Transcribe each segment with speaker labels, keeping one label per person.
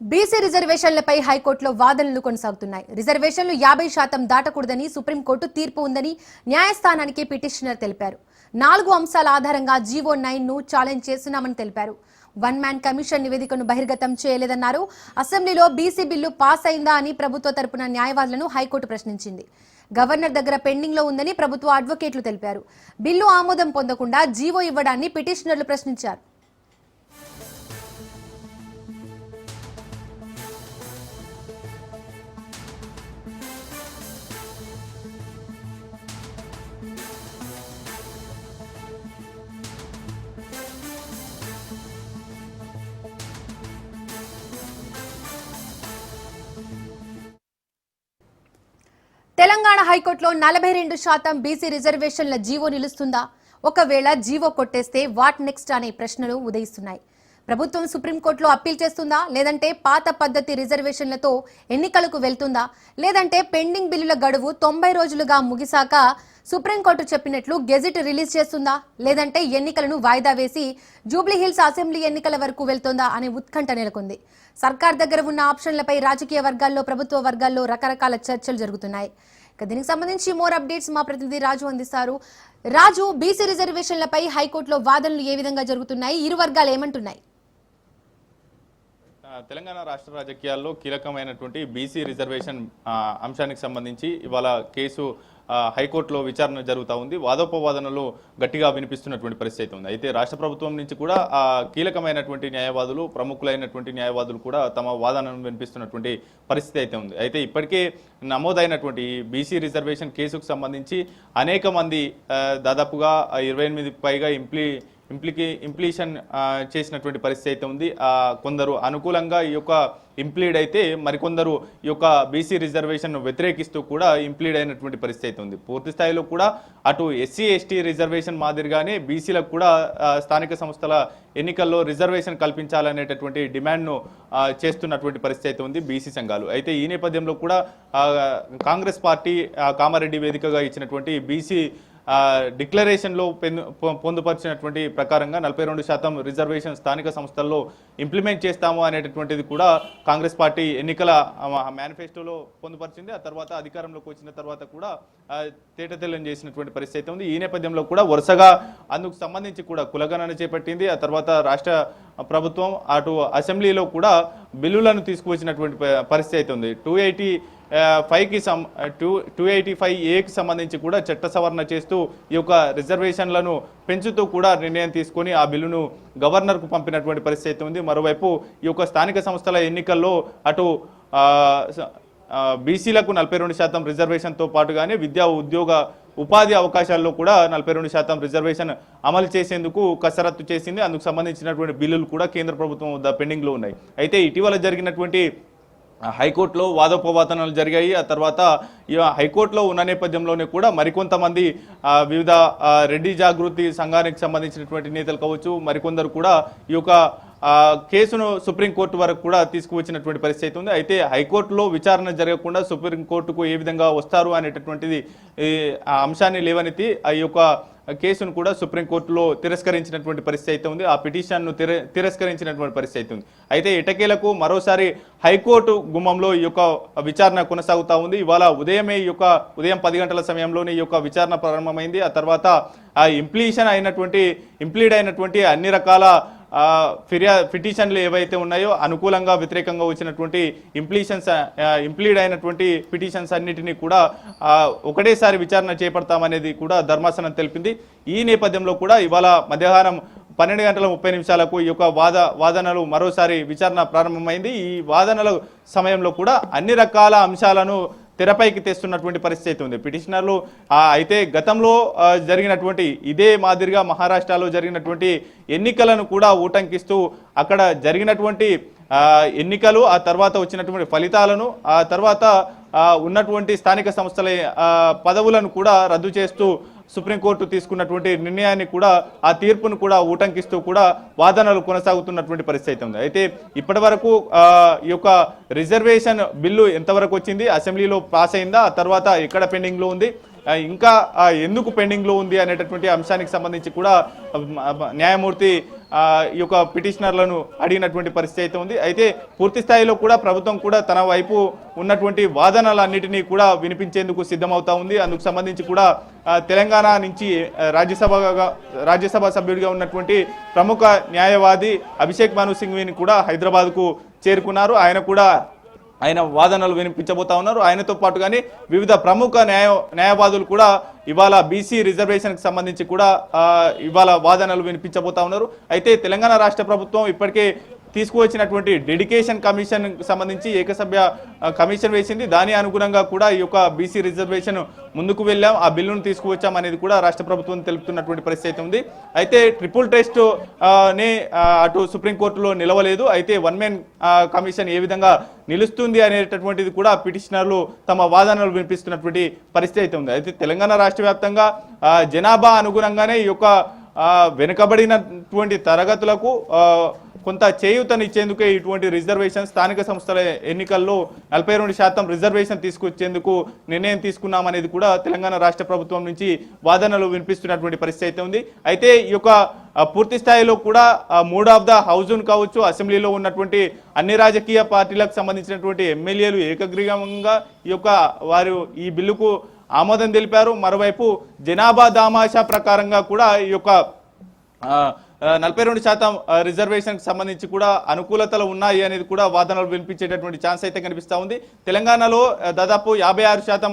Speaker 1: BC రిజర్వేషన్లపై హైకోర్టులో వాదనలు కొనసాగుతున్నాయి. రిజర్వేషన్లు యాభై శాతం దాటకూడదని సుప్రీంకోర్టు తీర్పు ఉందని న్యాయస్థానానికి పిటిషనర్ తెలిపారు. నాలుగు అంశాల ఆధారంగా జీవో నైన్ను ఛాలెంజ్ చేస్తున్నామని తెలిపారు. వన్ మ్యాన్ కమిషన్ నివేదికను బహిర్గతం చేయలేదన్నారు. అసెంబ్లీలో బీసీ బిల్లు పాస్ అయిందా అని ప్రభుత్వ తరపున న్యాయవాదులను హైకోర్టు ప్రశ్నించింది. గవర్నర్ దగ్గర పెండింగ్లో ఉందని ప్రభుత్వ అడ్వకేట్లు తెలిపారు. బిల్లు ఆమోదం పొందకుండా జీవో ఇవ్వడాన్ని పిటిషనర్లు ప్రశ్నించారు. తెలంగాణ హైకోర్టులో నలభై రెండు శాతం బీసీ రిజర్వేషన్ల జీవో నిలుస్తుందా? ఒకవేళ జీవో కొట్టేస్తే వాట్ నెక్స్ట్ అనే ప్రశ్నలు ఉదయిస్తున్నాయి. ప్రభుత్వం సుప్రీంకోర్టులో అప్పీల్ చేస్తుందా? లేదంటే పాత పద్ధతి రిజర్వేషన్లతో ఎన్నికలకు వెళ్తుందా? లేదంటే పెండింగ్ బిల్లుల గడువు తొంభై రోజులుగా ముగిసాక సుప్రీంకోర్టు చెప్పినట్లు గెజిట్ రిలీజ్ చేస్తుందా? లేదంటే ఎన్నికలను వాయిదా వేసి జూబ్లీహిల్స్ అసెంబ్లీ ఎన్నికల వరకు వెళ్తుందా? అనే ఉత్కంఠ నెలకొంది. సర్కార్ దగ్గర ఉన్న ఆప్షన్లపై రాజకీయ వర్గాల్లో ప్రభుత్వ వర్గాల్లో రకరకాల చర్చలు జరుగుతున్నాయి. ఇక దీనికి సంబంధించి మోర్ అప్డేట్స్ మా ప్రతినిధి రాజు అందిస్తారు. రాజు బీసీ రిజర్వేషన్లపై హైకోర్టులో వాదనలు ఏ విధంగా జరుగుతున్నాయి? ఇరు వర్గాలు ఏమంటున్నాయి?
Speaker 2: తెలంగాణ రాష్ట్ర రాజకీయాల్లో కీలకమైనటువంటి బీసీ రిజర్వేషన్ అంశానికి సంబంధించి ఇవాళ కేసు హైకోర్టులో విచారణ జరుగుతూ ఉంది. వాదోపవాదనలు గట్టిగా వినిపిస్తున్నటువంటి పరిస్థితి అయితే ఉంది. అయితే రాష్ట్ర ప్రభుత్వం నుంచి కూడా ఆ కీలకమైనటువంటి న్యాయవాదులు ప్రముఖులైనటువంటి న్యాయవాదులు కూడా తమ వాదనను వినిపిస్తున్నటువంటి పరిస్థితి అయితే ఉంది. అయితే ఇప్పటికే నమోదైనటువంటి బీసీ రిజర్వేషన్ కేసుకు సంబంధించి అనేక మంది దాదాపుగా ఇరవై ఎనిమిది పైగా ఇంప్లీ ఇంప్లికి ఇంప్లీషన్ చేసినటువంటి పరిస్థితి అయితే ఉంది. కొందరు అనుకూలంగా ఈ యొక్క ఇంప్లీడ్ అయితే మరికొందరు ఈ యొక్క బీసీ రిజర్వేషన్ వ్యతిరేకిస్తూ కూడా ఇంప్లీడ్ అయినటువంటి పరిస్థితి అయితే ఉంది. పూర్తి స్థాయిలో కూడా అటు ఎస్సీ ఎస్టీ రిజర్వేషన్ మాదిరిగానే బీసీలకు కూడా స్థానిక సంస్థల ఎన్నికల్లో రిజర్వేషన్ కల్పించాలనేటటువంటి డిమాండ్ను చేస్తున్నటువంటి పరిస్థితి అయితే ఉంది బీసీ సంఘాలు. అయితే ఈ నేపథ్యంలో కూడా కాంగ్రెస్ పార్టీ కామారెడ్డి వేదికగా ఇచ్చినటువంటి బీసీ డిక్లరేషన్లో పొ- పొందుపరిచినటువంటి ప్రకారంగా నలభై రెండు శాతం రిజర్వేషన్ స్థానిక సంస్థల్లో ఇంప్లిమెంట్ చేస్తాము అనేటటువంటిది కూడా కాంగ్రెస్ పార్టీ ఎన్నికల మేనిఫెస్టోలో పొందుపరిచింది. ఆ తర్వాత అధికారంలోకి వచ్చిన తర్వాత కూడా తేటతెల్లం చేసినటువంటి పరిస్థితి అయితే ఉంది. ఈ నేపథ్యంలో కూడా వరుసగా అందుకు సంబంధించి కూడా కులగణన చేపట్టింది. ఆ తర్వాత రాష్ట్ర ప్రభుత్వం అటు అసెంబ్లీలో కూడా బిల్లులను తీసుకువచ్చినటువంటి పరిస్థితి అయితే ఉంది. టూ ఎయిటీ ఫైవ్కి సం టూ టూ ఎయిటీ ఫైవ్ ఏకి సంబంధించి కూడా చట్ట సవరణ చేస్తూ ఈ యొక్క రిజర్వేషన్లను పెంచుతూ కూడా నిర్ణయం తీసుకొని ఆ బిల్లును గవర్నర్కు పంపినటువంటి పరిస్థితి అయితే ఉంది. మరోవైపు ఈ యొక్క స్థానిక సంస్థల ఎన్నికల్లో అటు బీసీలకు నలభై రెండు శాతం రిజర్వేషన్తో పాటుగానే విద్యా ఉద్యోగ ఉపాధి అవకాశాల్లో కూడా నలభై రెండు శాతం రిజర్వేషన్ అమలు చేసేందుకు కసరత్తు చేసింది. అందుకు సంబంధించినటువంటి బిల్లులు కూడా కేంద్ర ప్రభుత్వం వద్ద పెండింగ్లో ఉన్నాయి. అయితే ఇటీవల జరిగినటువంటి హైకోర్టులో వాదోపవాదనలు జరిగాయి. ఆ తర్వాత హైకోర్టులో ఉన్న నేపథ్యంలోనే కూడా మరికొంతమంది వివిధ రెడ్డి జాగృతి సంఘానికి సంబంధించినటువంటి నేతలు కావచ్చు మరికొందరు కూడా ఈ యొక్క కేసును సుప్రీంకోర్టు వరకు కూడా తీసుకువచ్చినటువంటి పరిస్థితి ఉంది. అయితే హైకోర్టులో విచారణ జరగకుండా సుప్రీంకోర్టుకు ఏ విధంగా వస్తారు అనేటటువంటిది ఆ అంశాన్ని లేవనెత్తి ఆ యొక్క కేసును కూడా సుప్రీంకోర్టులో తిరస్కరించినటువంటి పరిస్థితి అయితే ఉంది. ఆ పిటిషన్ను తిర తిరస్కరించినటువంటి పరిస్థితి అయితే ఉంది. అయితే ఇటకేలకు మరోసారి హైకోర్టు గుమ్మంలో ఈ యొక్క విచారణ కొనసాగుతూ ఉంది. ఇవాళ ఉదయమే ఈ యొక్క ఉదయం పది గంటల సమయంలోనే ఈ యొక్క విచారణ ప్రారంభమైంది. ఆ తర్వాత ఆ ఇంప్లీషన్ అయినటువంటి ఇంప్లీడ్ అయినటువంటి అన్ని రకాల ఫిర్యా పిటిషన్లు ఏవైతే ఉన్నాయో అనుకూలంగా వ్యతిరేకంగా వచ్చినటువంటి ఇంప్లీషన్స్ ఇంప్లీడ్ అయినటువంటి పిటిషన్స్ అన్నిటినీ కూడా ఒకటేసారి విచారణ చేపడతామనేది కూడా ధర్మాసనం తెలిపింది. ఈ నేపథ్యంలో కూడా ఇవాళ మధ్యాహ్నం పన్నెండు గంటల ముప్పై నిమిషాలకు ఈ యొక్క వాద వాదనలు మరోసారి విచారణ ప్రారంభమైంది. ఈ వాదనల సమయంలో కూడా అన్ని రకాల అంశాలను తెరపైకి తెస్తున్నటువంటి పరిస్థితి ఉంది. పిటిషనర్లు అయితే గతంలో జరిగినటువంటి ఇదే మాదిరిగా మహారాష్ట్రలో జరిగినటువంటి ఎన్నికలను కూడా ఊటంకిస్తూ అక్కడ జరిగినటువంటి ఎన్నికలు ఆ తర్వాత వచ్చినటువంటి ఫలితాలను ఆ తర్వాత ఉన్నటువంటి స్థానిక సంస్థల పదవులను కూడా రద్దు చేస్తూ సుప్రీంకోర్టు తీసుకున్నటువంటి నిర్ణయాన్ని కూడా ఆ తీర్పును కూడా ఊటంకిస్తూ కూడా వాదనలు కొనసాగుతున్నటువంటి పరిస్థితి ఉంది. అయితే ఇప్పటి వరకు ఈ యొక్క రిజర్వేషన్ బిల్లు ఎంతవరకు వచ్చింది? అసెంబ్లీలో పాస్ అయిందా? ఆ తర్వాత ఎక్కడ పెండింగ్లో ఉంది? ఇంకా ఎందుకు పెండింగ్లో ఉంది అనేటటువంటి అంశానికి సంబంధించి కూడా న్యాయమూర్తి ఈ యొక్క పిటిషనర్లను అడిగినటువంటి పరిస్థితి అయితే ఉంది. అయితే పూర్తి స్థాయిలో కూడా ప్రభుత్వం కూడా తన వైపు ఉన్నటువంటి వాదనలన్నిటినీ కూడా వినిపించేందుకు సిద్ధమవుతా ఉంది. అందుకు సంబంధించి కూడా తెలంగాణ నుంచి రాజ్యసభగా రాజ్యసభ సభ్యుడిగా ఉన్నటువంటి ప్రముఖ న్యాయవాది అభిషేక్ మను సింఘ్విని కూడా హైదరాబాద్కు చేరుకున్నారు. ఆయన కూడా ఆయన వాదనలు వినిపించబోతా ఉన్నారు. ఆయనతో పాటుగానే వివిధ ప్రముఖ న్యాయ న్యాయవాదులు కూడా ఇవాళ బీసీ రిజర్వేషన్కి సంబంధించి కూడా ఇవాళ వాదనలు వినిపించబోతా ఉన్నారు. అయితే తెలంగాణ రాష్ట్ర ప్రభుత్వం ఇప్పటికే తీసుకువచ్చినటువంటి డెడికేషన్ కమిషన్ సంబంధించి ఏకసభ్య కమిషన్ వేసింది. దాని అనుగుణంగా కూడా ఈ యొక్క బీసీ రిజర్వేషన్ ముందుకు వెళ్ళాం. ఆ బిల్లును తీసుకువచ్చాం అనేది కూడా రాష్ట్ర ప్రభుత్వం తెలుపుతున్నటువంటి పరిస్థితి అయితే ఉంది. అయితే ట్రిపుల్ టెస్ట్ నే అటు సుప్రీంకోర్టులో నిలవలేదు. అయితే వన్ మెన్ కమిషన్ ఏ విధంగా నిలుస్తుంది అనేటటువంటిది కూడా పిటిషనర్లు తమ వాదనలు వినిపిస్తున్నటువంటి పరిస్థితి అయితే ఉంది. అయితే తెలంగాణ రాష్ట్ర వ్యాప్తంగా జనాభా అనుగుణంగానే ఈ యొక్క వెనుకబడినటువంటి తరగతులకు కొంత చేయూతనిచ్చేందుకే ఇటువంటి రిజర్వేషన్ స్థానిక సంస్థల ఎన్నికల్లో నలభై రెండు శాతం రిజర్వేషన్ తీసుకొచ్చేందుకు నిర్ణయం తీసుకున్నామనేది కూడా తెలంగాణ రాష్ట్ర ప్రభుత్వం నుంచి వాదనలు వినిపిస్తున్నటువంటి పరిస్థితి అయితే ఉంది. అయితే ఈ యొక్క పూర్తి స్థాయిలో కూడా మూడ్ ఆఫ్ ద హౌజున్ కావచ్చు అసెంబ్లీలో ఉన్నటువంటి అన్ని రాజకీయ పార్టీలకు సంబంధించినటువంటి ఎమ్మెల్యేలు ఏకగ్రీవంగా ఈ యొక్క వారు ఈ బిల్లుకు ఆమోదం తెలిపారు. మరోవైపు జనాభా దామాషా ప్రకారంగా కూడా ఈ యొక్క నలభై రెండు శాతం రిజర్వేషన్కి సంబంధించి కూడా అనుకూలతలు ఉన్నాయి అనేది కూడా వాదనలు వినిపించేటటువంటి ఛాన్స్ అయితే కనిపిస్తూ ఉంది. తెలంగాణలో దాదాపు యాభై ఆరు శాతం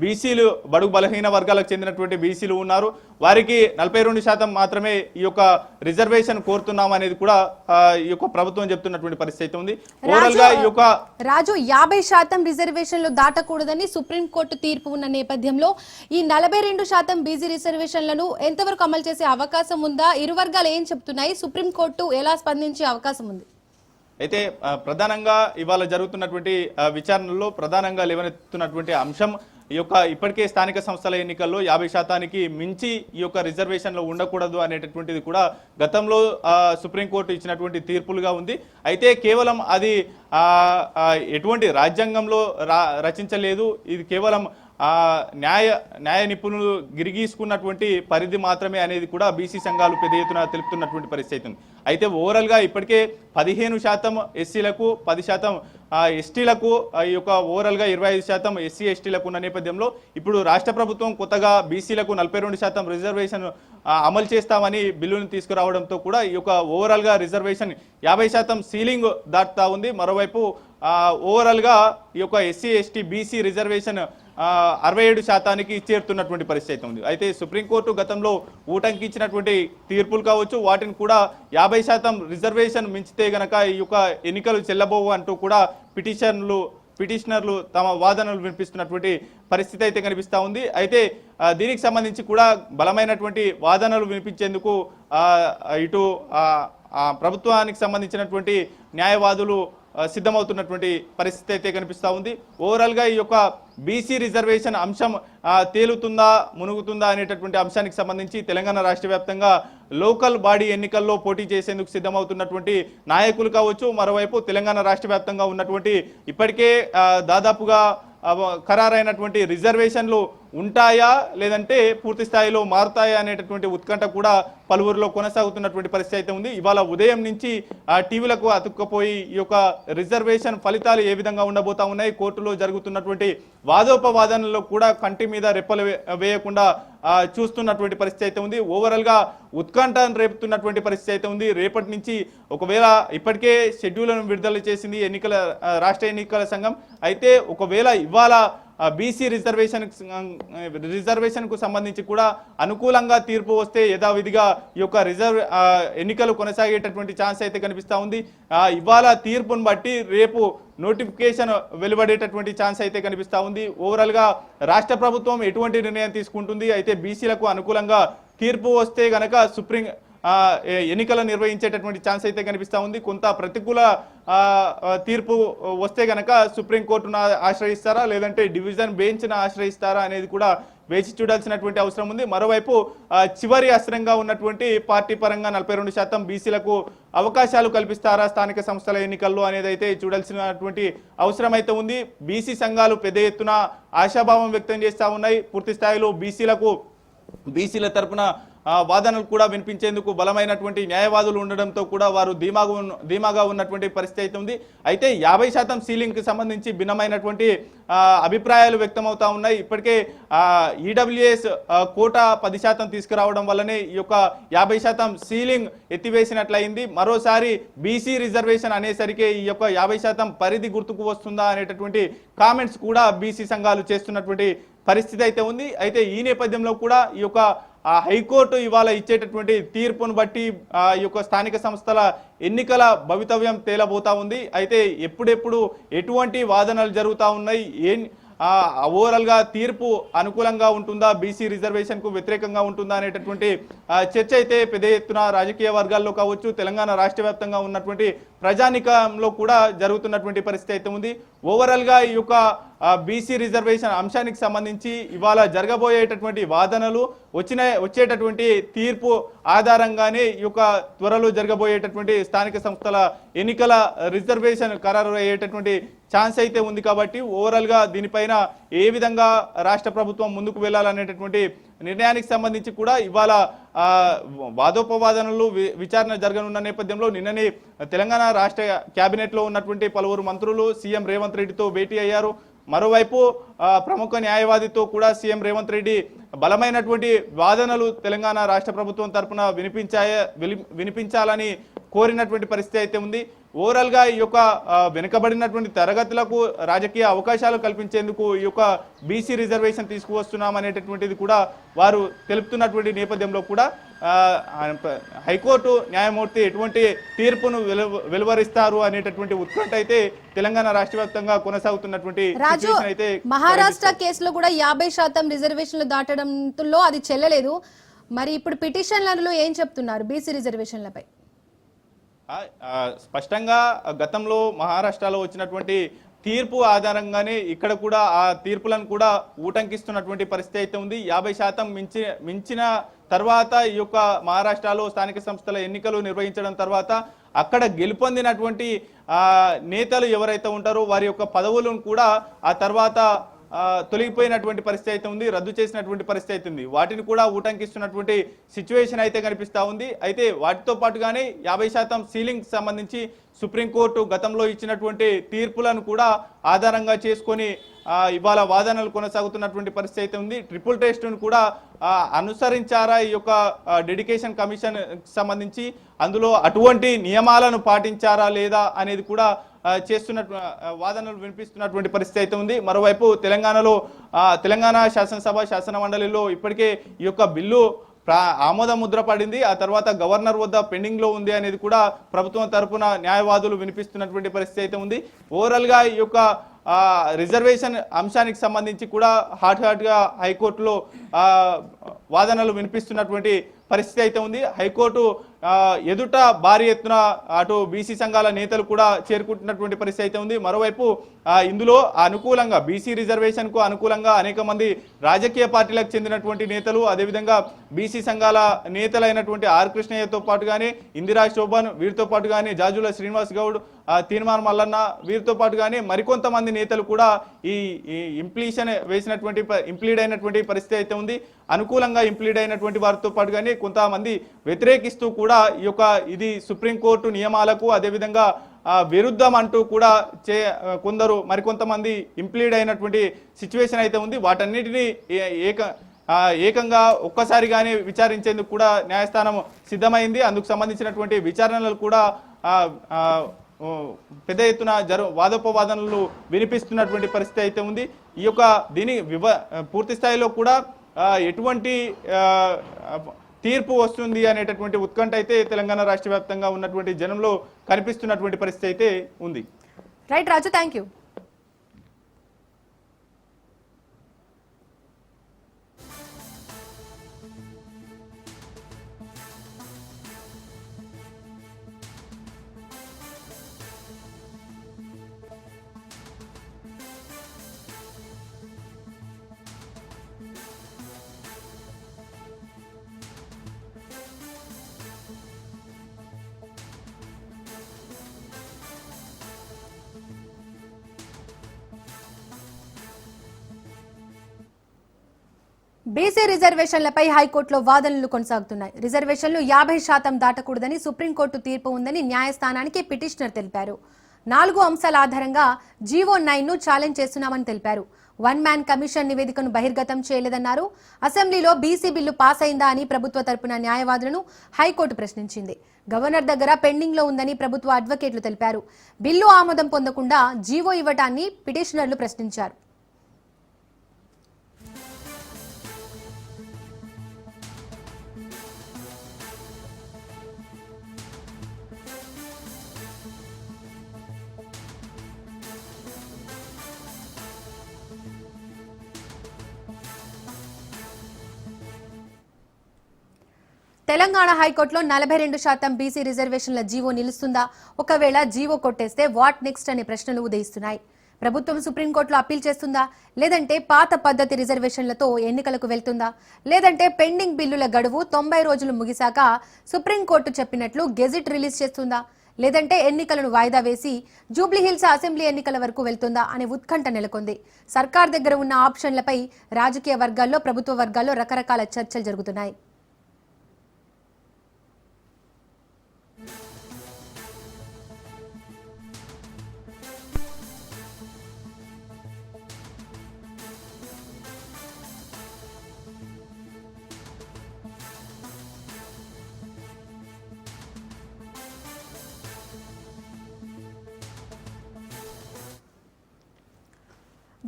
Speaker 2: బీసీలు బడుగు బలహీన వర్గాలకు చెందినటువంటి బీసీలు ఉన్నారు. వారికి నలభై రెండు శాతం మాత్రమే ఈ యొక్క రిజర్వేషన్ కోరుతున్నాం అనేది కూడా ఈ యొక్క ప్రభుత్వం చెప్తున్నటువంటి పరిస్థితి ఉంది. ఓవరాల్గా ఈ యొక్క
Speaker 1: రాజు యాభై శాతం రిజర్వేషన్లు దాటకూడదని సుప్రీంకోర్టు తీర్పు ఉన్న నేపథ్యంలో ఈ నలభై రెండు శాతం బీసీ రిజర్వేషన్లను ఎంతవరకు అమలు చేసే అవకాశం ఉందా? ఇరు వర్గాలు ఏం చెప్తున్నాయి? సుప్రీంకోర్టు ఎలా స్పందించే అవకాశం ఉంది?
Speaker 2: అయితే ప్రధానంగా ఇవాళ జరుగుతున్నటువంటి విచారణలో ప్రధానంగా లేవనెత్తుతున్నటువంటి అంశం ఈ యొక్క ఇప్పటికే స్థానిక సంస్థల ఎన్నికల్లో యాభై శాతానికి మించి ఈ యొక్క రిజర్వేషన్లు ఉండకూడదు అనేటటువంటిది కూడా గతంలో సుప్రీంకోర్టు ఇచ్చినటువంటి తీర్పులుగా ఉంది. అయితే కేవలం అది ఎటువంటి రాజ్యాంగంలో రా రచించలేదు. ఇది కేవలం న్యాయ న్యాయ నిపుణులు గిరిగీసుకున్నటువంటి పరిధి మాత్రమే అనేది కూడా బీసీ సంఘాలు పెద్ద ఎత్తున తెలుపుతున్నటువంటి పరిస్థితి ఉంది. అయితే ఓవరాల్గా ఇప్పటికే పదిహేను శాతం ఎస్సీలకు పది శాతం ఎస్టీలకు ఈ యొక్క ఓవరాల్గా ఇరవై ఐదు శాతం ఎస్సీ ఎస్టీలకు ఉన్న నేపథ్యంలో ఇప్పుడు రాష్ట్ర ప్రభుత్వం కొత్తగా బీసీలకు నలభై రెండు శాతం రిజర్వేషన్ అమలు చేస్తామని బిల్లును తీసుకురావడంతో కూడా ఈ యొక్క ఓవరాల్గా రిజర్వేషన్ యాభై శాతం సీలింగ్ దాటుతా ఉంది. మరోవైపు ఓవరాల్గా ఈ యొక్క ఎస్సీ ఎస్టీ బీసీ రిజర్వేషన్ అరవై ఏడు శాతానికి చేరుతున్నటువంటి పరిస్థితి అయితే ఉంది. అయితే సుప్రీంకోర్టు గతంలో ఊటంకించినటువంటి తీర్పులు కావచ్చు వాటిని కూడా యాభై శాతం రిజర్వేషన్ మించితే గనక ఈ యొక్క ఎన్నికలు చెల్లబోవు అంటూ కూడా పిటిషన్లు పిటిషనర్లు తమ వాదనలు వినిపిస్తున్నటువంటి పరిస్థితి అయితే కనిపిస్తూ ఉంది. అయితే దీనికి సంబంధించి కూడా బలమైనటువంటి వాదనలు వినిపించేందుకు ఇటు ప్రభుత్వానికి సంబంధించినటువంటి న్యాయవాదులు సిద్ధమవుతున్నటువంటి పరిస్థితి అయితే కనిపిస్తూ ఉంది. ఓవరాల్గా ఈ యొక్క బీసీ రిజర్వేషన్ అంశం తేలుతుందా మునుగుతుందా అనేటటువంటి అంశానికి సంబంధించి తెలంగాణ రాష్ట్ర వ్యాప్తంగా లోకల్ బాడీ ఎన్నికల్లో పోటీ చేసేందుకు సిద్ధమవుతున్నటువంటి నాయకులు కావచ్చు మరోవైపు తెలంగాణ రాష్ట్ర వ్యాప్తంగా ఉన్నటువంటి ఇప్పటికే దాదాపుగా ఖరారైనటువంటి రిజర్వేషన్లు ఉంటాయా? లేదంటే పూర్తి స్థాయిలో మారుతాయా అనేటటువంటి ఉత్కంఠ కూడా పలువురిలో కొనసాగుతున్నటువంటి పరిస్థితి అయితే ఉంది. ఇవాళ ఉదయం నుంచి ఆ టీవీలకు అతుక్కపోయి ఈ యొక్క రిజర్వేషన్ ఫలితాలు ఏ విధంగా ఉండబోతా ఉన్నాయి? కోర్టులో జరుగుతున్నటువంటి వాదోపవాదనలో కూడా కంటి మీద రెప్పలు వే- వేయకుండా చూస్తున్నటువంటి పరిస్థితి అయితే ఉంది. ఓవరాల్గా ఉత్కంఠను రేపుతున్నటువంటి పరిస్థితి అయితే ఉంది. రేపటి నుంచి ఒకవేళ ఇప్పటికే షెడ్యూల్ను విడుదల చేసింది ఎన్నికల రాష్ట్ర ఎన్నికల సంఘం. అయితే ఒకవేళ ఇవాళ బీసీ రిజర్వేషన్ రిజర్వేషన్కు సంబంధించి కూడా అనుకూలంగా తీర్పు వస్తే యథావిధిగా ఈ యొక్క రిజర్వ్ ఎన్నికలు కొనసాగేటటువంటి ఛాన్స్ అయితే కనిపిస్తూ ఉంది. ఇవాళ తీర్పును బట్టి రేపు నోటిఫికేషన్ వెలువడేటటువంటి ఛాన్స్ అయితే కనిపిస్తూ ఉంది. ఓవరాల్గా రాష్ట్ర ప్రభుత్వం ఎటువంటి నిర్ణయం తీసుకుంటుంది? అయితే బీసీలకు అనుకూలంగా తీర్పు వస్తే గనక సుప్రీం ఎన్నికలు నిర్వహించేటటువంటి ఛాన్స్ అయితే కనిపిస్తూ ఉంది. కొంత ప్రతికూల తీర్పు వస్తే గనక సుప్రీంకోర్టును ఆశ్రయిస్తారా? లేదంటే డివిజన్ బెంచ్ను ఆశ్రయిస్తారా అనేది కూడా వేచి చూడాల్సినటువంటి అవసరం ఉంది. మరోవైపు చివరి అస్త్రంగా ఉన్నటువంటి పార్టీ పరంగా నలభై రెండు శాతం బీసీలకు అవకాశాలు కల్పిస్తారా స్థానిక సంస్థల ఎన్నికల్లో అనేది అయితే చూడాల్సినటువంటి అవసరం అయితే ఉంది. బీసీ సంఘాలు పెద్ద ఎత్తున ఆశాభావం వ్యక్తం చేస్తూ ఉన్నాయి. పూర్తి స్థాయిలో బీసీలకు బీసీల తరపున వాదనలు కూడా వినిపించేందుకు బలమైనటువంటి న్యాయవాదులు ఉండడంతో కూడా వారు ధీమాగా ఉన్న- ధీమాగా ఉన్నటువంటి పరిస్థితి అయితే ఉంది. అయితే యాభై శాతం సీలింగ్కి సంబంధించి భిన్నమైనటువంటి అభిప్రాయాలు వ్యక్తమవుతా ఉన్నాయి. ఇప్పటికే ఈడబ్ల్యూఎస్ కోట పది శాతం తీసుకురావడం వల్లనే ఈ యొక్క యాభై శాతం సీలింగ్ ఎత్తివేసినట్లయింది. మరోసారి బీసీ రిజర్వేషన్ అనేసరికి ఈ యొక్క యాభై శాతం పరిధి గుర్తుకు వస్తుందా అనేటటువంటి కామెంట్స్ కూడా బీసీ సంఘాలు చేస్తున్నటువంటి పరిస్థితి అయితే ఉంది. అయితే ఈ నేపథ్యంలో కూడా ఈ యొక్క ఆ హైకోర్టు ఇవాళ ఇచ్చేటటువంటి తీర్పును బట్టి ఆ ఈ యొక్క స్థానిక సంస్థల ఎన్నికల భవితవ్యం తేలబోతా ఉంది. అయితే ఎప్పుడెప్పుడు ఎటువంటి వాదనలు జరుగుతూ ఉన్నాయి? ఏం ఓవరాల్గా తీర్పు అనుకూలంగా ఉంటుందా? బీసీ రిజర్వేషన్కు వ్యతిరేకంగా ఉంటుందా అనేటటువంటి చర్చ అయితే పెద్ద ఎత్తున రాజకీయ వర్గాల్లో కావచ్చు తెలంగాణ రాష్ట్ర వ్యాప్తంగా ఉన్నటువంటి ప్రజానికంలో కూడా జరుగుతున్నటువంటి పరిస్థితి అయితే ఉంది. ఓవరాల్గా ఈ యొక్క బీసీ రిజర్వేషన్ అంశానికి సంబంధించి ఇవాళ జరగబోయేటటువంటి వాదనలు వచ్చిన వచ్చేటటువంటి తీర్పు ఆధారంగానే ఈ యొక్క త్వరలో జరగబోయేటటువంటి స్థానిక సంస్థల ఎన్నికల రిజర్వేషన్ ఖరారు అయ్యేటటువంటి ఛాన్స్ అయితే ఉంది కాబట్టి ఓవరాల్గా దీనిపైన ఏ విధంగా రాష్ట్ర ప్రభుత్వం ముందుకు వెళ్ళాలనేటటువంటి నిర్ణయానికి సంబంధించి కూడా ఇవాళ వాదోపవాదనలు వి- విచారణ జరగనున్న నేపథ్యంలో నిన్ననే తెలంగాణ రాష్ట్ర కేబినెట్లో ఉన్నటువంటి పలువురు మంత్రులు సీఎం రేవంత్ రెడ్డితో భేటీ అయ్యారు. మరోవైపు ప్రముఖ న్యాయవాదితో కూడా సీఎం రేవంత్ రెడ్డి బలమైనటువంటి వాదనలు తెలంగాణ రాష్ట్ర ప్రభుత్వం తరపున వినిపించాయ వినిపించాలని కోరినటువంటి పరిస్థితి అయితే ఉంది. ఓవరాల్గా ఈ యొక్క వెనుకబడినటువంటి తరగతులకు రాజకీయ అవకాశాలు కల్పించేందుకు ఈ యొక్క బీసీ రిజర్వేషన్ తీసుకువస్తున్నాం అనేటటువంటిది కూడా వారు తెలుపుతున్నటువంటి నేపథ్యంలో కూడా హైకోర్టు న్యాయమూర్తి ఎటువంటి తీర్పును వెలువ- వెలువరిస్తారు అనేటటువంటి ఉత్కంఠ అయితే తెలంగాణ రాష్ట్ర వ్యాప్తంగా కొనసాగుతున్నటువంటి అయితే
Speaker 1: మహారాష్ట్ర కేసులో కూడా యాభై శాతం రిజర్వేషన్లు దాటడంలో అది చెల్లలేదు. మరి ఇప్పుడు పిటిషన్లలో ఏం చెప్తున్నారు బీసీ రిజర్వేషన్లపై?
Speaker 2: స్పష్టంగా గతంలో మహారాష్ట్రలో వచ్చినటువంటి తీర్పు ఆధారంగానే ఇక్కడ కూడా ఆ తీర్పులను కూడా ఊటంకిస్తున్నటువంటి పరిస్థితి అయితే ఉంది. యాభై శాతం మించి మించిన తర్వాత ఈ యొక్క మహారాష్ట్రలో స్థానిక సంస్థల ఎన్నికలు నిర్వహించడం తర్వాత అక్కడ గెలుపొందినటువంటి నేతలు ఎవరైతే ఉంటారో వారి యొక్క పదవులను కూడా ఆ తర్వాత తొలగిపోయినటువంటి పరిస్థితి అయితే ఉంది రద్దు చేసినటువంటి పరిస్థితి అయితే ఉంది. వాటిని కూడా ఊటంకిస్తున్నటువంటి సిచ్యువేషన్ అయితే కనిపిస్తా ఉంది. అయితే వాటితో పాటుగానే యాభై శాతం సీలింగ్ సంబంధించి సుప్రీంకోర్టు గతంలో ఇచ్చినటువంటి తీర్పులను కూడా ఆధారంగా చేసుకొని ఇవాళ వాదనలు కొనసాగుతున్నటువంటి పరిస్థితి అయితే ఉంది. ట్రిపుల్ టెస్ట్ను కూడా అనుసరించారా ఈ యొక్క డెడికేషన్ కమిషన్ సంబంధించి? అందులో అటువంటి నియమాలను పాటించారా లేదా అనేది కూడా చేస్తున్న వాదనలు వినిపిస్తున్నటువంటి పరిస్థితి అయితే ఉంది. మరోవైపు తెలంగాణలో తెలంగాణ శాసనసభ శాసన మండలిలో ఇప్పటికే ఈ యొక్క బిల్లు ఆమోద ముద్ర పడింది. ఆ తర్వాత గవర్నర్ వద్ద పెండింగ్లో ఉంది అనేది కూడా ప్రభుత్వం తరపున న్యాయవాదులు వినిపిస్తున్నటువంటి పరిస్థితి అయితే ఉంది. ఓవరాల్గా ఈ యొక్క రిజర్వేషన్ అంశానికి సంబంధించి కూడా హాట్ హాట్గా హైకోర్టులో వాదనలు వినిపిస్తున్నటువంటి పరిస్థితి అయితే ఉంది. హైకోర్టు ఎదుట భారీ ఎత్తున అటు బీసీ సంఘాల నేతలు కూడా చేరుకుంటున్నటువంటి పరిస్థితి అయితే ఉంది. మరోవైపు ఇందులో అనుకూలంగా బీసీ రిజర్వేషన్కు అనుకూలంగా అనేక మంది రాజకీయ పార్టీలకు చెందినటువంటి నేతలు అదేవిధంగా బీసీ సంఘాల నేతలైనటువంటి ఆర్ కృష్ణయ్యతో పాటుగానే ఇందిరా శోభన్ వీరితో పాటుగానే జాజుల శ్రీనివాస్ గౌడ్ తీర్మాన్ మల్లన్న వీరితో పాటుగానే మరికొంతమంది నేతలు కూడా ఈ ఈ ఇంప్లీషన్ వేసినటువంటి ప- ఇంప్లీడ్ అయినటువంటి పరిస్థితి అయితే ఉంది. అనుకూలంగా ఇంప్లీడ్ అయినటువంటి వారితో పాటు కానీ కొంతమంది వ్యతిరేకిస్తూ కూడా ఈ యొక్క ఇది సుప్రీంకోర్టు నియమాలకు అదేవిధంగా విరుద్ధం అంటూ కూడా చే కొందరు మరికొంతమంది ఇంప్లీడ్ అయినటువంటి సిచ్యువేషన్ అయితే ఉంది. వాటన్నిటిని ఏక ఏకంగా ఏకంగా ఒక్కసారిగానే విచారించేందుకు కూడా న్యాయస్థానం సిద్ధమైంది. అందుకు సంబంధించినటువంటి విచారణలు కూడా పెద్ద ఎత్తున జరు వాదోపవాదనలు వినిపిస్తున్నటువంటి పరిస్థితి అయితే ఉంది. ఈ యొక్క దీని వివ పూర్తి స్థాయిలో కూడా ఎటువంటి తీర్పు వస్తుంది అనేటటువంటి ఉత్కంఠ అయితే తెలంగాణ రాష్ట్ర వ్యాప్తంగా ఉన్నటువంటి జనంలో కనిపిస్తున్నటువంటి పరిస్థితి అయితే ఉంది.
Speaker 1: రైట్ రాజు థ్యాంక్ బీసీ రిజర్వేషన్లపై హైకోర్టులో వాదనలు కొనసాగుతున్నాయి. రిజర్వేషన్లు యాభై శాతం దాటకూడదని సుప్రీంకోర్టు తీర్పు ఉందని న్యాయస్థానానికి పిటిషనర్ తెలిపారు. నాలుగు అంశాల ఆధారంగా జీవో నైన్ను ఛాలెంజ్ చేస్తున్నామని తెలిపారు. వన్ మ్యాన్ కమిషన్ నివేదికను బహిర్గతం చేయలేదన్నారు. అసెంబ్లీలో బీసీ బిల్లు పాస్ అయిందా అని ప్రభుత్వ తరపున న్యాయవాదులను హైకోర్టు ప్రశ్నించింది. గవర్నర్ దగ్గర పెండింగ్లో ఉందని ప్రభుత్వ అడ్వకేట్లు తెలిపారు. బిల్లు ఆమోదం పొందకుండా జీవో ఇవ్వటాన్ని పిటిషనర్లు ప్రశ్నించారు. తెలంగాణ హైకోర్టులో నలభై రెండు శాతం బీసీ రిజర్వేషన్ల జీవో నిలుస్తుందా? ఒకవేళ జీవో కొట్టేస్తే వాట్ నెక్స్ట్ అనే ప్రశ్నలు ఉదయిస్తున్నాయి. ప్రభుత్వం సుప్రీంకోర్టులో అప్పీల్ చేస్తుందా? లేదంటే పాత పద్ధతి రిజర్వేషన్లతో ఎన్నికలకు వెళ్తుందా? లేదంటే పెండింగ్ బిల్లుల గడువు తొంభై రోజులు ముగిశాక సుప్రీంకోర్టు చెప్పినట్లు గెజిట్ రిలీజ్ చేస్తుందా? లేదంటే ఎన్నికలను వాయిదా వేసి జూబ్లీహిల్స్ అసెంబ్లీ ఎన్నికల వరకు వెళ్తుందా అనే ఉత్కంఠ నెలకొంది. సర్కార్ దగ్గర ఉన్న ఆప్షన్లపై రాజకీయ వర్గాల్లో ప్రభుత్వ వర్గాల్లో రకరకాల చర్చలు జరుగుతున్నాయి.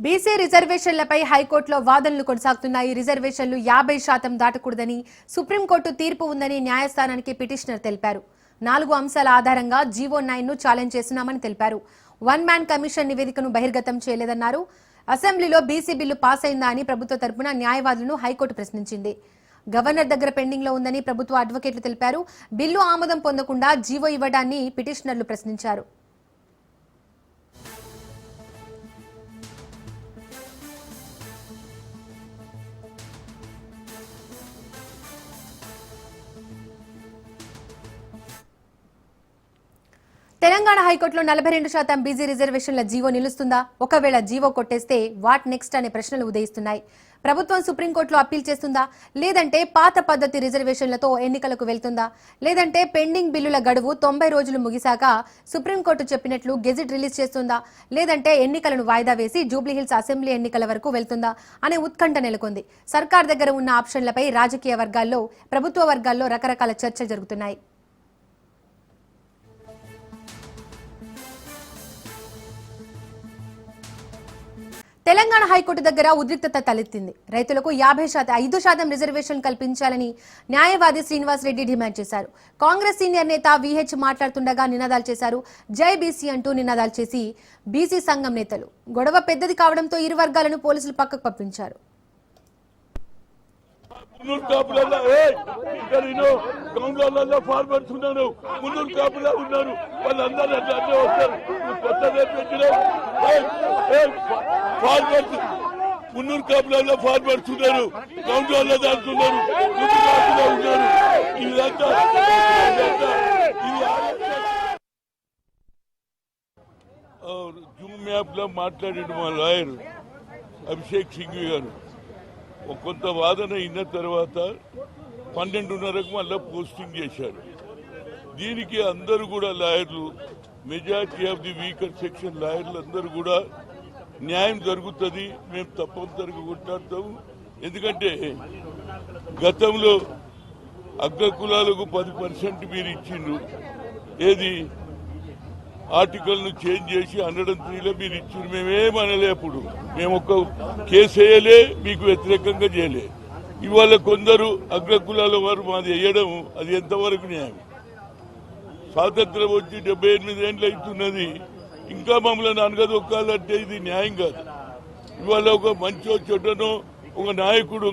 Speaker 1: బీసీ రిజర్వేషన్లపై హైకోర్టులో వాదనలు కొనసాగుతున్నాయి. రిజర్వేషన్లు యాభై శాతం దాటకూడదని సుప్రీంకోర్టు తీర్పు ఉందని న్యాయస్థానానికి పిటిషనర్ తెలిపారు. నాలుగు అంశాల ఆధారంగా జీవో నైన్ను ఛాలెంజ్ చేస్తున్నామని తెలిపారు. వన్ మ్యాన్ కమిషన్ నివేదికను బహిర్గతం చేయలేదన్నారు. అసెంబ్లీలో బీసీ బిల్లు పాస్ అయిందా అని ప్రభుత్వ తరపున న్యాయవాదులను హైకోర్టు ప్రశ్నించింది. గవర్నర్ దగ్గర పెండింగ్లో ఉందని ప్రభుత్వ అడ్వకేట్లు తెలిపారు. బిల్లు ఆమోదం పొందకుండా జీవో ఇవ్వడాన్ని పిటిషనర్లు ప్రశ్నించారు. తెలంగాణ హైకోర్టులో నలభై రెండు శాతం బీజీ రిజర్వేషన్ల జీవో నిలుస్తుందా? ఒకవేళ జీవో కొట్టేస్తే వాట్ నెక్స్ట్ అనే ప్రశ్నలు ఉదయిస్తున్నాయి. ప్రభుత్వం సుప్రీంకోర్టులో అప్పీల్ చేస్తుందా? లేదంటే పాత పద్ధతి రిజర్వేషన్లతో ఎన్నికలకు వెళ్తుందా? లేదంటే పెండింగ్ బిల్లుల గడువు తొంభై రోజులు ముగిశాక సుప్రీంకోర్టు చెప్పినట్లు గెజిట్ రిలీజ్ చేస్తుందా? లేదంటే ఎన్నికలను వాయిదా వేసి జూబ్లీహిల్స్ అసెంబ్లీ ఎన్నికల వరకు వెళ్తుందా? అనే ఉత్కంఠ నెలకొంది. సర్కార్ దగ్గర ఉన్న ఆప్షన్లపై రాజకీయ వర్గాల్లో ప్రభుత్వ వర్గాల్లో రకరకాల చర్చలు జరుగుతున్నాయి. తెలంగాణ హైకోర్టు దగ్గర ఉద్రిక్తత తలెత్తింది. రైతులకు యాభై శాతం ఐదు శాతం రిజర్వేషన్ కల్పించాలని న్యాయవాది శ్రీనివాస్ రెడ్డి డిమాండ్ చేశారు. కాంగ్రెస్ సీనియర్ నేత విహెచ్ మాట్లాడుతుండగా నినాదాలు చేశారు. జై బీసీ అంటూ నినాదాలు చేసి బీసీ సంఘం నేతలు. గొడవ పెద్దది కావడంతో ఇరు వర్గాలను పోలీసులు పక్కకు పంపించారు.
Speaker 3: మున్నూరు కాపులలో ఏ ఇక్కడ నేను కౌంటర్లలో ఫార్మర్స్ ఉన్నాను మున్నూరు కాపులా ఉన్నారు వాళ్ళందరూ అట్లా అట్లే వస్తారు. కొత్త రేపు ఫార్మర్స్ మున్నూరు కాపులలో ఫార్మర్స్ ఉన్నారు గౌండ్లలో దాంట్లో ఉన్నారు ఉన్నారు. ఇదంతా జూమ్ యాప్లో మాట్లాడిండు మా లాయర్ అభిషేక్ సింఘ్వి గారు. కొంత వాదన అయిన తర్వాత పన్నెండున్నరకు మళ్ళీ పోస్టింగ్ చేశారు. దీనికి అందరూ కూడా లాయర్లు majority of the weaker section లాయర్లు అందరూ కూడా న్యాయం జరుగుతుంది మేము తప్పనిసరిగా కొట్లాడతాము ఎందుకంటే గతంలో అగ్రకులాలకు పది పర్సెంట్ మీరు ఇచ్చిండ్రు. ఏది? ఆర్టికల్ను చేంజ్ చేసి హండ్రెడ్ అండ్ త్రీలో మీరు ఇచ్చారు మేమేమనలే అప్పుడు. మేము ఒక కేసు వేయలే మీకు వ్యతిరేకంగా చేయలే. ఇవాళ కొందరు అగ్రకులాల వారు మాది వేయడం అది ఎంతవరకు న్యాయం? స్వాతంత్రం వచ్చి డెబ్బై ఎనిమిది ఏళ్ళు అవుతున్నది. ఇంకా మమ్మల్ని అనగదొక్కాలంటే ఇది న్యాయం కాదు. ఇవాళ ఒక మంచో చెడ్డనో ఒక నాయకుడు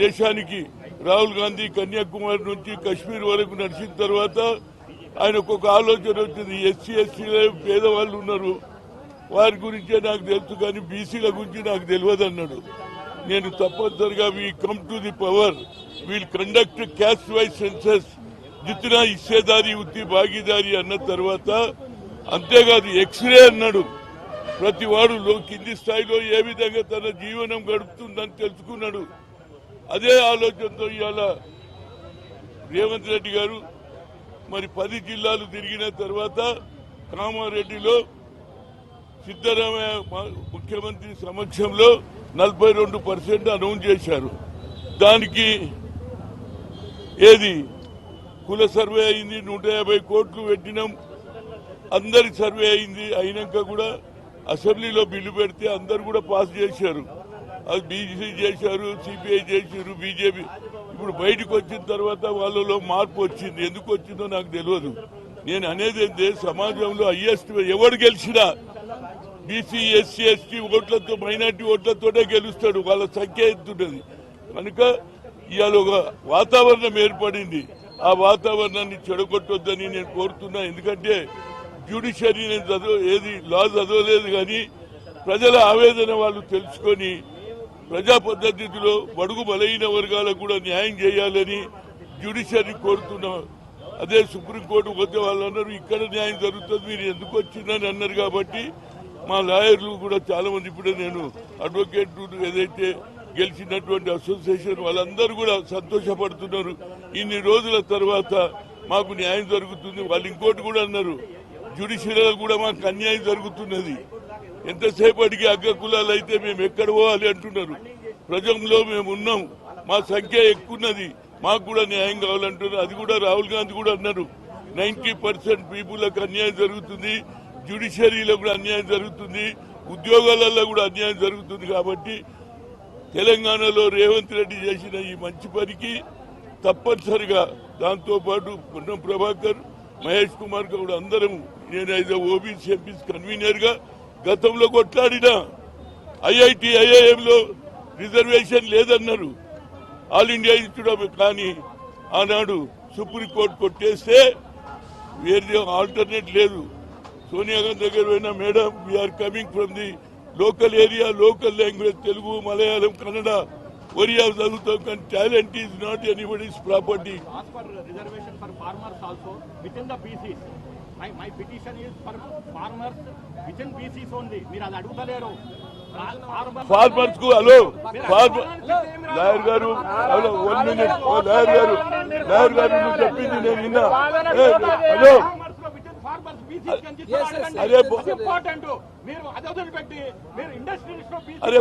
Speaker 3: దేశానికి రాహుల్ గాంధీ కన్యాకుమారి నుంచి కశ్మీర్ వరకు నడిచిన తర్వాత ఆయనకు ఒక ఆలోచన వచ్చింది. ఎస్సీ ఎస్సీలో పేదవాళ్ళు ఉన్నారు. వారి గురించే నాకు తెలుసు కానీ బీసీల గురించి నాకు తెలియదు అన్నాడు. నేను తప్పనిసరిగా we come to the power we'll conduct caste wise census జిత్నా ఇచ్చేదారి ఉత్తి భాగీదారి అన్న తర్వాత అంతేకాదు ఎక్స్రే అన్నాడు. ప్రతి వాడు లో- కింది స్థాయిలో ఏ విధంగా తన జీవనం గడుపుతుందని తెలుసుకున్నాడు. అదే ఆలోచనతో ఇవాళ రేవంత్ రెడ్డి గారు మరి పది జిల్లాలు తిరిగిన తర్వాత కామారెడ్డిలో సిద్దరామయ్య ముఖ్యమంత్రి సమక్షంలో నలభై రెండు పర్సెంట్ అనౌన్స్ చేశారు. దానికి ఏది? కుల సర్వే అయింది నూట యాభై కోట్లు పెట్టినాం. అందరి సర్వే అయింది అయినాక కూడా అసెంబ్లీలో బిల్లు పెడితే అందరు కూడా పాస్ చేశారు. అది బీసీ చేశారు సిపిఐ చేశారు బీజేపీ. ఇప్పుడు బయటకు వచ్చిన తర్వాత వాళ్ళలో మార్పు వచ్చింది. ఎందుకు వచ్చిందో నాకు తెలియదు. నేను అనేది ఏంటి సమాజంలో హయ్యెస్ట్ ఎవడు గెలిచినా బీసీ ఎస్సీ ఎస్టీ ఓట్లతో మైనార్టీ ఓట్లతోనే గెలుస్తాడు. వాళ్ళ సంఖ్య ఎత్తుంటది కనుక ఇవాళ ఒక వాతావరణం ఏర్పడింది. ఆ వాతావరణాన్ని చెడగొట్టొద్దని నేను కోరుతున్నా. ఎందుకంటే జ్యుడిషియరీ నేను చదువు ఏది లా చదవలేదు కానీ ప్రజల ఆవేదన వాళ్ళు తెలుసుకొని ప్రజా పద్ధతిలో బడుగు బలైన వర్గాలకు కూడా న్యాయం చేయాలని జ్యుడిషియరీ కోరుతున్నాం అదే సుప్రీంకోర్టు పోతే వాళ్ళు అన్నారు ఇక్కడ న్యాయం జరుగుతుంది మీరు ఎందుకు వచ్చిందని అన్నారు కాబట్టి మా లాయర్లు కూడా చాలా మంది ఇప్పుడే నేను అడ్వకేట్ ఏదైతే గెలిచినటువంటి అసోసియేషన్ వాళ్ళందరూ కూడా సంతోషపడుతున్నారు. ఇన్ని రోజుల తర్వాత మాకు న్యాయం జరుగుతుంది వాళ్ళు ఇంకోటి కూడా అన్నారు. జ్యుడిషియరీలో కూడా మాకు అన్యాయం జరుగుతున్నది. ఎంతసేపటికి అగ్ర కులాలు అయితే మేము ఎక్కడ పోవాలి అంటున్నారు? ప్రజల్లో మేము ఉన్నాం. మా సంఖ్య ఎక్కువన్నది మాకు కూడా న్యాయం కావాలంటున్నారు. అది కూడా రాహుల్ గాంధీ కూడా అన్నారు. నైన్టీ పర్సెంట్ పీపుల్కి అన్యాయం జరుగుతుంది. జ్యుడిషియరీలో కూడా అన్యాయం జరుగుతుంది. ఉద్యోగాలలో కూడా అన్యాయం జరుగుతుంది కాబట్టి తెలంగాణలో రేవంత్ రెడ్డి చేసిన ఈ మంచి పనికి తప్పనిసరిగా దాంతో పాటు పొన్నం ప్రభాకర్ మహేష్ కుమార్ గౌడ్ అందరం ఐదో ఓబీసీ ఎంపీస్ కన్వీనర్గా గతంలో కొట్లాడిన ఐఐటి ఐఐఎంలో రిజర్వేషన్ లేదన్నారు. ఆల్ ఇండియా ఇన్స్టిట్యూట్ ఆఫ్ కానీ ఆనాడు సుప్రీంకోర్టు కొట్టేస్తే వేరే ఆల్టర్నేట్ లేదు. సోనియా గాంధీ దగ్గర పోయినా madam we are coming from the local area local language Telugu Malayalam Kannada Oriya చదువుతాం కానీ talent is not anybody's property
Speaker 4: BCs. My, my petition is for farmers within BCs only. మీరు అది అడుగుతలేరు
Speaker 3: ఫార్మర్స్కు హలో లాయర్ గారు hello one minute lawyer గారు lawyer గారు నువ్వు చెప్పింది నేను విన్నా హలో. అరే అరే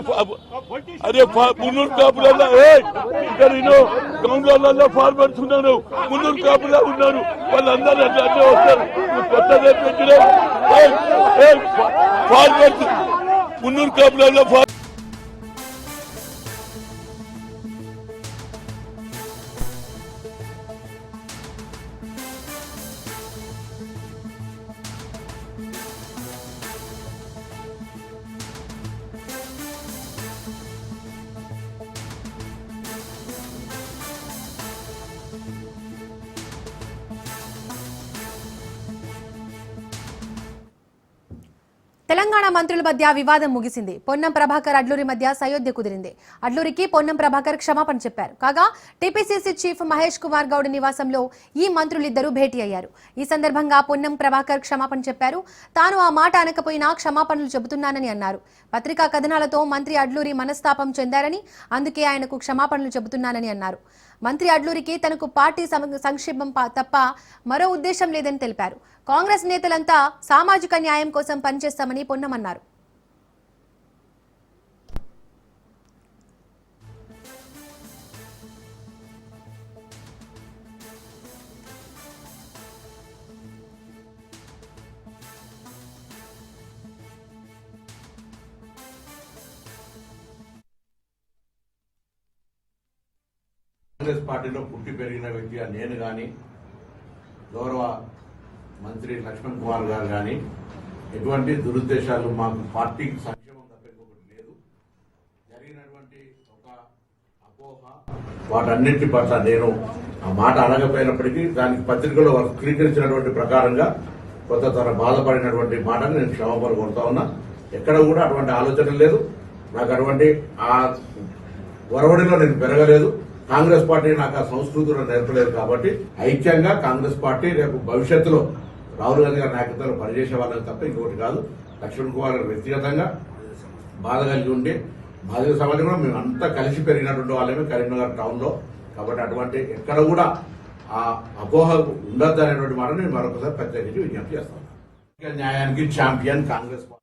Speaker 3: అరే మున్నూరు కాపులలో ఇక్కడ నేను ఫార్మర్స్ ఉన్నారు మున్నూరు కాపులా ఉన్నారు వాళ్ళందరూ అట్లా అట్లే వస్తారు. నువ్వు కొత్త రేపు పెట్టినావు. ఏయ్, ఏయ్, ఫా- ఫార్మర్స్ మున్నూరు కాపులలో
Speaker 1: మధ్య వివాదం ముగిసింది. పొన్నం ప్రభాకర్ అడ్లూరి మధ్య సయోధ్య కుదిరింది. అడ్లూరికి పొన్నం ప్రభాకర్ క్షమాపణ చెప్పారు. కాగా టీపీసీసీ చీఫ్ మహేష్ కుమార్ గౌడ్ నివాసంలో ఈ మంత్రులిద్దరూ భేటీ అయ్యారు. ఈ సందర్భంగా పొన్నం ప్రభాకర్ క్షమాపణ చెప్పారు. తాను ఆ మాట అనకపోయినా క్షమాపణలు చెబుతున్నానని అన్నారు. పత్రికా కథనాలతో మంత్రి అడ్లూరి మనస్తాపం చెందారని అందుకే ఆయనకు క్షమాపణలు చెబుతున్నానని అన్నారు. మంత్రి అడ్లూరికి తనకు పార్టీ సం- సంక్షేమం తప్ప మరో ఉద్దేశం లేదని తెలిపారు. కాంగ్రెస్ నేతలంతా సామాజిక న్యాయం కోసం పనిచేస్తామని పొన్నమన్నారు
Speaker 5: కాంగ్రెస్ పార్టీలో పుట్టి పెరిగిన వ్యక్తిగా నేను కానీ గౌరవ మంత్రి లక్ష్మణ్ కుమార్ గారు కానీ ఎటువంటి దురుద్దేశాలు మాకు పార్టీకి సంక్షేమం తప్ప లేదు. జరిగినటువంటి ఒక అపోహ వాటన్నింటి పట్ల నేను ఆ మాట అడగపోయినప్పటికీ దానికి పత్రికలో వక్రీకరించినటువంటి ప్రకారంగా కొంత తన బాధపడినటువంటి మాటను నేను క్షమాపణ కొడతా ఉన్నా. ఎక్కడ కూడా అటువంటి ఆలోచన లేదు. నాకు అటువంటి ఆ ఒరవడిలో నేను పెరగలేదు. కాంగ్రెస్ పార్టీ నాకు ఆ సంస్కృతిలో నేర్పలేదు కాబట్టి ఐక్యంగా కాంగ్రెస్ పార్టీ రేపు భవిష్యత్తులో రాహుల్ గాంధీ గారి నాయకత్వంలో పనిచేసే వాళ్ళని తప్ప ఇంకోటి కాదు. లక్ష్మణ్ కుమార్ గారు వ్యక్తిగతంగా బాధ కలిగి ఉండి మాదిగ సమాజం కూడా మేము అంతా కలిసి పెరిగినటువంటి వాళ్ళమే కరీంనగర్ టౌన్లో. కాబట్టి అటువంటి ఎక్కడ కూడా ఆ అపోహ ఉండద్దు అనేటువంటి మాట నేను మరొకసారి ప్రత్యేకించి విజ్ఞప్తి చేస్తాను. న్యాయానికి ఛాంపియన్ కాంగ్రెస్ పార్టీ.